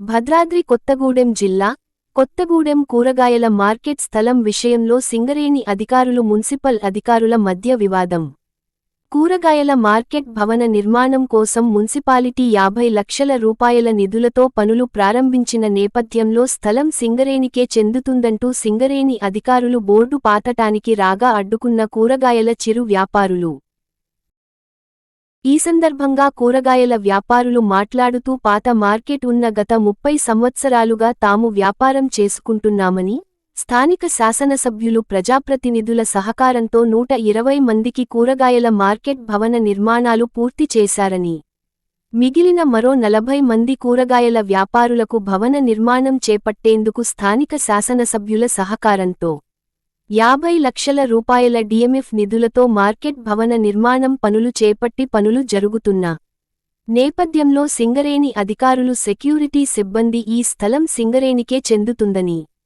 భద్రాద్రి కొత్తగూడెం జిల్లా కొత్తగూడెం కూరగాయల మార్కెట్ స్థలం విషయంలో సింగరేణి అధికారులు మున్సిపల్ అధికారుల మధ్య వివాదం. కూరగాయల మార్కెట్ భవన నిర్మాణం కోసం మున్సిపాలిటీ యాభై లక్షల రూపాయల నిధులతో పనులు ప్రారంభించిన నేపథ్యంలో స్థలం సింగరేణికే చెందుతుందంటూ సింగరేణి అధికారులు బోర్డు పాతటానికి రాగా అడ్డుకున్న కూరగాయల చిరు వ్యాపారులు. ఈ సందర్భంగా కూరగాయల వ్యాపారులు మాట్లాడుతూ పాత మార్కెట్ ఉన్న గత ముప్పై సంవత్సరాలుగా తాము వ్యాపారం చేసుకుంటున్నామని స్థానిక శాసనసభ్యులు ప్రజాప్రతినిధుల సహకారంతో నూట ఇరవై మందికి కూరగాయల మార్కెట్ భవన నిర్మాణాలు పూర్తి చేశారని. మిగిలిన మరో నలభై మంది కూరగాయల వ్యాపారులకు భవన నిర్మాణం చేపట్టేందుకు స్థానిక శాసనసభ్యుల సహకారంతో యాభై లక్షల రూపాయల డిఎంఎఫ్ నిధులతో మార్కెట్ భవన నిర్మాణం పనులు చేపట్టి పనులు జరుగుతున్న నేపథ్యంలో సింగరేణి అధికారులు సెక్యూరిటీ సిబ్బంది ఈ స్థలం సింగరేణికే చెందుతుందని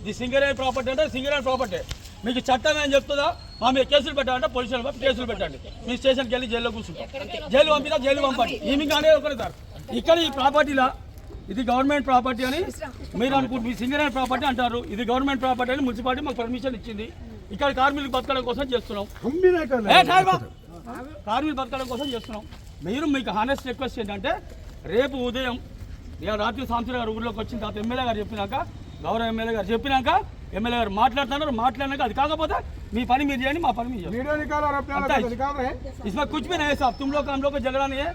ఇది సింగర్ ప్రాపర్టీ అంటే సింగర్ ప్రాపర్టీ. మీకు చట్టం ఏం చెప్తుందా? మా మీద కేసులు పెట్టాలంటే పోలీసులు కేసులు పెట్టండి. మీ స్టేషన్కి వెళ్ళి జైల్లో కూర్చుంటాం. జైలు పంపినా జైలు పంపండి. ఏమి కానీ ఒకటి సార్. ఇక్కడ ఈ ప్రాపర్టీలా? ఇది గవర్నమెంట్ ప్రాపర్టీ అని మీరు అనుకుంటు సింగర్ అయిన ప్రాపర్టీ అంటారు. ఇది గవర్నమెంట్ ప్రాపర్టీ అని మున్సిపాలిటీ మాకు పర్మిషన్ ఇచ్చింది. ఇక్కడ కార్మికులు బతకడం కోసం చేస్తున్నాం. కార్మికులు బతకడం కోసం చేస్తున్నాం. మీరు మీకు హానెస్ట్ రిక్వెస్ట్ ఏంటంటే రేపు ఉదయం రాత్రి సాంతి గారు ఊర్లోకి వచ్చిన తర్వాత ఎమ్మెల్యే గారు చెప్పినాక గౌరవ ఎమ్మెల్యే గారు చెప్పినాక ఎమ్మెల్యే గారు మాట్లాడుతున్నారు మాట్లాడినాక అది కాకపోతే మీ పని మీరు చేయండి మా పని మీరు చేయండి वीडियो निकालो और अपने अंता वाला है। निकाल रहे हैं इसमें कुछ भी नहीं है साहब तुम लोग का हम लोग को झगड़ा नहीं है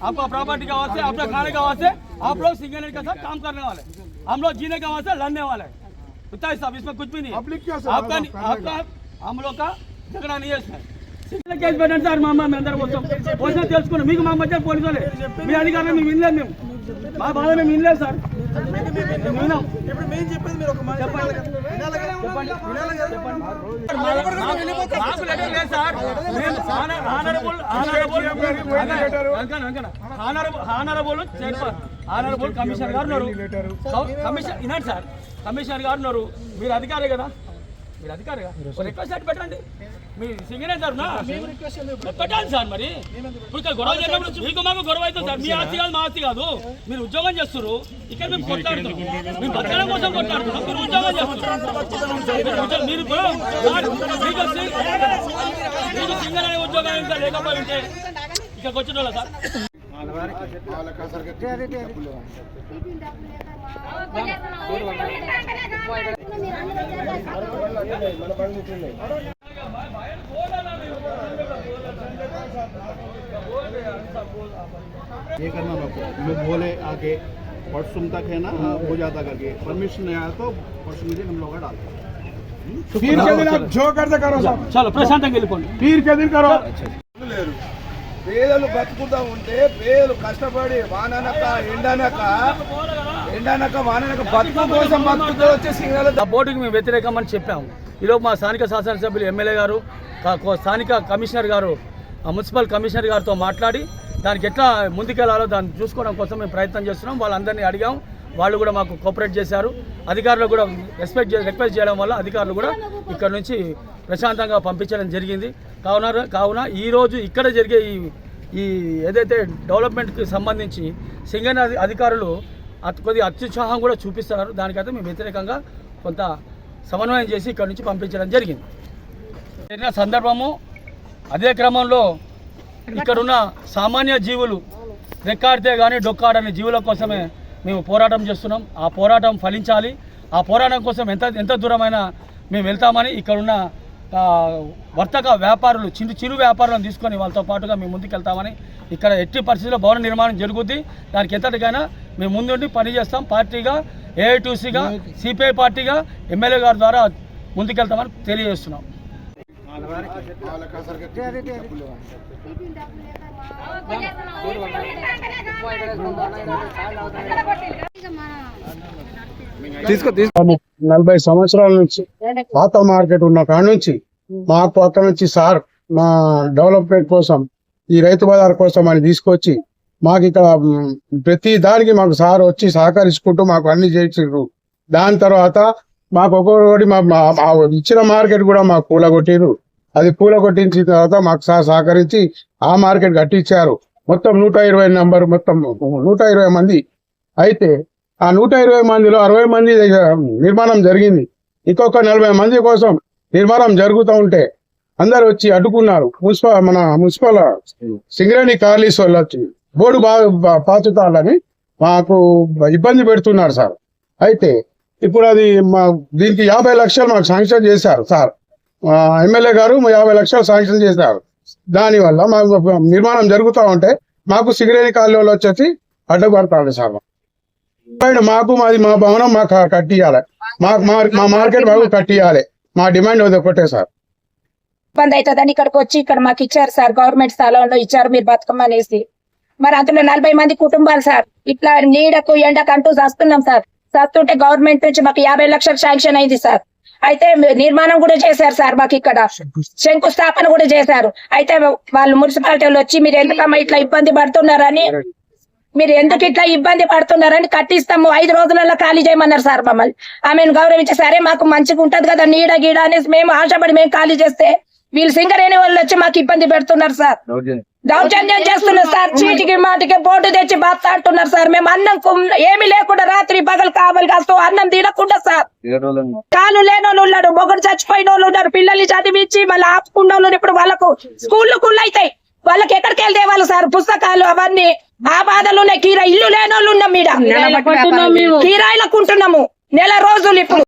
आपका प्रॉपर्टी का वास्ते अपना खाने का वास्ते आप लोग सिंगल के साथ काम करने वाले हम लोग जीने का वास्ते लड़ने वाले हैं उतना ही साहब इसमें कुछ भी नहीं है Public क्यों सर? आपका आप नहीं- करने आपका हम लोग का झगड़ा नहीं है इसमें సింగిల్ కేసు పెట్టండి సార్ మా అమ్మ మీ అందరూ మొత్తం పోలీసులు తెలుసుకున్నాం మీకు మా మధ్య పోలీసు వాళ్ళే మీ అధికారులు మేము వినలేదు మేము మా బాధ మేము వినలేదు సార్ మేము వినాం ఇప్పుడు మేము చెప్పేది మీరు ఒక మాట సార్ కమిషనర్ గారు ఉన్నారు కమిషన్ సార్ కమిషనర్ గారు ఉన్నారు మీరు అధికారే కదా మీరు అధికారిగా రిక్వెస్ట్ పెట్టండి మీ తరఫున పెట్టండి సార్ మరి? ఇప్పుడు ఇక్కడ గొడవ చేసినప్పుడు మీకు మాకు గొడవ అవుతుంది సార్. మీ ఆస్తి కాదు మా ఆస్తి కాదు. మీరు ఉద్యోగం చేస్తారు ఇక్కడ మేము కొట్లాడుతున్నాం. మేము బతకడం కోసం కొట్లాడుతున్నాం. మీరు ఉద్యోగం చేస్తున్నారు. మీరు మీకు సింగర్ అనే ఉద్యోగం ఇంకా లేకపోయి ఉంటే ఇక్కడికి వచ్చిన వాళ్ళ సార్ ये करना आपको लोग बोले आके परसों तक है ना हो जाता करके परमिशन नहीं आया तो परसों के दिन हम लोग का डालते पीर के दिन आप जो करते करो साहब చాలా ప్రశాంతంగా వెళ్ళిపోండి पीर के दिन करो లేరు పేదలు బతుకుతా ఉంటే పేదలు కష్టపడి వాననక ఎండనక ఎండనక వాననక బతుకు కోసం బతుకుతూ వచ్చే సింగాల ఆ బోర్డుకి మేము వ్యతిరేకం అని చెప్పాము ఈలోపు మా స్థానిక శాసనసభ్యులు ఎమ్మెల్యే గారు కా- కో- స్థానిక కమిషనర్ గారు ఆ మున్సిపల్ కమిషనర్ గారితో మాట్లాడి దానికి ఎట్లా ముందుకెళ్ళాలో దాన్ని చూసుకోవడం కోసం మేము ప్రయత్నం చేస్తున్నాం. వాళ్ళందరినీ అడిగాం. వాళ్ళు కూడా మాకు కోఆపరేట్ చేశారు. అధికారులు కూడా రెస్పెక్ట్ రిక్వెస్ట్ చేయడం వల్ల అధికారులు కూడా ఇక్కడ నుంచి ప్రశాంతంగా పంపించడం జరిగింది. కావున కావున ఈరోజు ఇక్కడ జరిగే ఈ ఈ ఏదైతే డెవలప్మెంట్కి సంబంధించి సింగన్ అధికారులు అత్ కొద్ది అత్యుత్సాహం కూడా చూపిస్తున్నారు. దానికైతే మేము వ్యతిరేకంగా కొంత సమన్వయం చేసి ఇక్కడ నుంచి పంపించడం జరిగింది. జరిగిన సందర్భము అదే క్రమంలో ఇక్కడున్న సామాన్య జీవులు రెక్కాడితే కానీ డొక్కాడని జీవుల కోసమే మేము పోరాటం చేస్తున్నాం. ఆ పోరాటం ఫలించాలి. ఆ పోరాటం కోసం ఎంత ఎంత దూరమైనా మేము వెళ్తామని ఇక్కడున్న వర్తక వ్యాపారులు చిరు చిరు వ్యాపారులను తీసుకొని వాళ్ళతో పాటుగా మేము ముందుకు వెళ్తామని ఇక్కడ ఎట్టి పరిస్థితుల్లో భవన నిర్మాణం జరుగుద్ది. దానికి ఎంతటికైనా మేము ముందుండి పని చేస్తాం. పార్టీగా ఏఐటీసీగా సిపిఐ పార్టీగా ఎమ్మెల్యే గారి ద్వారా ముందుకెళ్తామని తెలియజేస్తున్నాం. నలభై సంవత్సరాల నుంచి పాత మార్కెట్ ఉన్న కాడ నుంచి మాకు పక్క నుంచి సార్ మా డెవలప్మెంట్ కోసం ఈ రైతు బజార్ కోసం అని తీసుకొచ్చి మాకు ఇక్కడ ప్రతి దానికి మాకు సార్ వచ్చి సహకరించుకుంటూ మాకు అన్ని చేసిండ్రు దాని తర్వాత మాకు ఒక్కొక్కటి మా ఇచ్చిన మార్కెట్ కూడా మాకు పూల అది పూల కొట్టించిన తర్వాత మాకు సార్ సహకరించి ఆ మార్కెట్ కట్టించారు. మొత్తం నూట ఇరవై నంబర్ మొత్తం నూట ఇరవై మంది. అయితే ఆ నూట ఇరవై మందిలో అరవై మంది నిర్మాణం జరిగింది. ఇంకొక నలభై మంది కోసం నిర్మాణం జరుగుతూ ఉంటే అందరు వచ్చి అడ్డుకున్నారు. మున్సిపల్ మన మున్సిపల్ సింగరేణి కార్లీస్ వాళ్ళు వచ్చి బోర్డు బాగా పాచుతాలని మాకు ఇబ్బంది పెడుతున్నారు సార్. అయితే ఇప్పుడు అది మా దీనికి యాభై లక్షలు మాకు శాంక్షన్ చేశారు సార్. ఎమ్మెల్యే గారు మా యాభై లక్షలు శాంక్షన్ చేశారు దానివల్ల మాకు నిర్మాణం జరుగుతూ ఉంటే మాకు సింగరేణి కాలనీ వచ్చేసి అడ్డుపడతాడు సార్ పైన మాకు మాది మా భవనం మాకు కట్టియాలి. మాకు మా- మా మార్కెట్ మాకు కట్టియాలి. మా డిమాండ్ అది ఒకటే సార్. ఇబ్బంది అవుతుందని ఇక్కడికి వచ్చి ఇక్కడ మాకు ఇచ్చారు సార్. గవర్నమెంట్ స్థలంలో ఇచ్చారు మీరు బతుకమ్మనేసి. మరి అందులో నలభై మంది కుటుంబాలు సార్. ఇట్లా నీడకు ఎండకు అంటూ చస్తున్నాం సార్. చస్తుంటే గవర్నమెంట్ నుంచి మాకు యాభై లక్షలు శాంక్షన్ అయింది సార్. అయితే నిర్మాణం కూడా చేశారు సార్ మాకు ఇక్కడ. శంకుస్థాపన కూడా చేశారు. అయితే వాళ్ళు మున్సిపాలిటీ వాళ్ళు వచ్చి మీరు ఎందుకమ్మా ఇట్లా ఇబ్బంది పడుతున్నారని? మీరు ఎందుకు ఇట్లా ఇబ్బంది పడుతున్నారని కట్టిస్తాము. ఐదు రోజులలో ఖాళీ చేయమన్నారు సార్ మమ్మల్ని. ఆమెను గౌరవించి సరే మాకు మంచిగా ఉంటది కదా నీడ గీడ అనేసి మేము ఆశపడి మేము ఖాళీ చేస్తే వీళ్ళు సింగరేణి వాళ్ళు వచ్చి మాకు ఇబ్బంది పెడుతున్నారు సార్. దౌర్జన్యం చేస్తున్నారు సార్ చీటికి మాటికి బోర్డు తెచ్చి బాతాడుతున్నారు సార్. మేము అన్నం ఏమీ లేకుండా రాత్రి పగలు కావాలి కాస్తూ అన్నం తినకుండా సార్. కాలు లేని వాళ్ళు ఉన్నాడు మొగడు చచ్చిపోయిన వాళ్ళు ఉన్నారు పిల్లల్ని చదివించి మళ్ళీ ఆపుకున్న వాళ్ళు ఇప్పుడు వాళ్ళకు స్కూళ్ళు కుళ్ళు అవుతాయి. వాళ్ళకి ఎక్కడికి వెళ్తే వాళ్ళు సార్? పుస్తకాలు అవన్నీ ఆ బాధలు ఉన్నాయి. కీరా ఇల్లు లేని వాళ్ళు ఉన్నాం మీద కిరాయిలకు ఉంటున్నాము నెల రోజులు ఇప్పుడు.